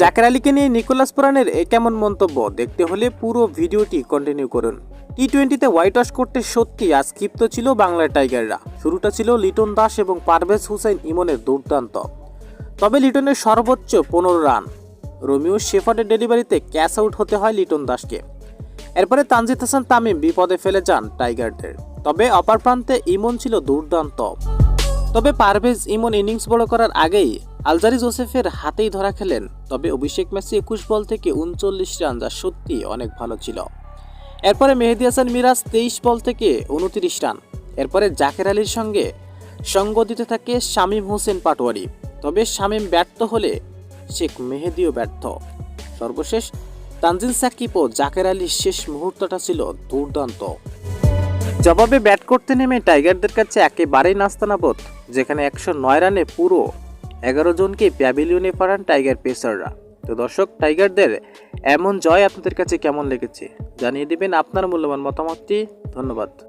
জাকের আলীকে নিয়ে নিকোলাস পুরানের কেমন মন্তব্য? দেখতে হলে পুরো ভিডিওটি কন্টিনিউ করুন। টি টোয়েন্টিতে হোয়াইট ওয়াশ করতে সত্যি আজ ছিল বাংলার টাইগাররা। শুরুটা ছিল লিটন দাস এবং পারভেজ হুসেন ইমনের দুর্দান্ত। তবে লিটনের সর্বোচ্চ পনেরো রান। রোমিও শেফার্ডের ডেলিভারিতে ক্যাচ আউট হতে হয় লিটন দাসকে। এরপরে তানজিদ হাসান তামিম বিপদে ফেলে যান টাইগারদের। তবে অপার প্রান্তে ইমন ছিল দুর্দান্ত। তবে পারভেজ ইমন ইনিংস বড় করার আগেই আলজারি জোসেফের হাতেই ধরা খেলেন, তবে অভিষেক ম্যাচে একুশ বল থেকে উনচল্লিশ রান যা সত্যি অনেক ভালো ছিল। এরপরে মেহেদি হাসান মিরাজ তেইশ বল থেকে উনত্রিশ রান। এরপরে জাকের আলীর সঙ্গে সঙ্গ দিতে থাকে শামীম হোসেন পাটোয়ারি। তবে শামীম ব্যর্থ হলে শেখ মেহেদিও ব্যর্থ। সর্বশেষ তানজিল সাকিব ও জাকের আলীর শেষ মুহূর্তটা ছিল দুর্দান্ত। জবাবে ব্যাট করতে নেমে টাইগারদের কাছে একেবারেই নাস্তানাবোধ যেখানে একশো নয় রানে পুরো এগারো জনকে প্যাভিলিয়নে পাঠান টাইগার পেসাররা তো দর্শক টাইগারদের এমন জয় আপনাদের কাছে কেমন লেগেছে? জানিয়ে দেবেন আপনার মূল্যবান মতামতটি। ধন্যবাদ।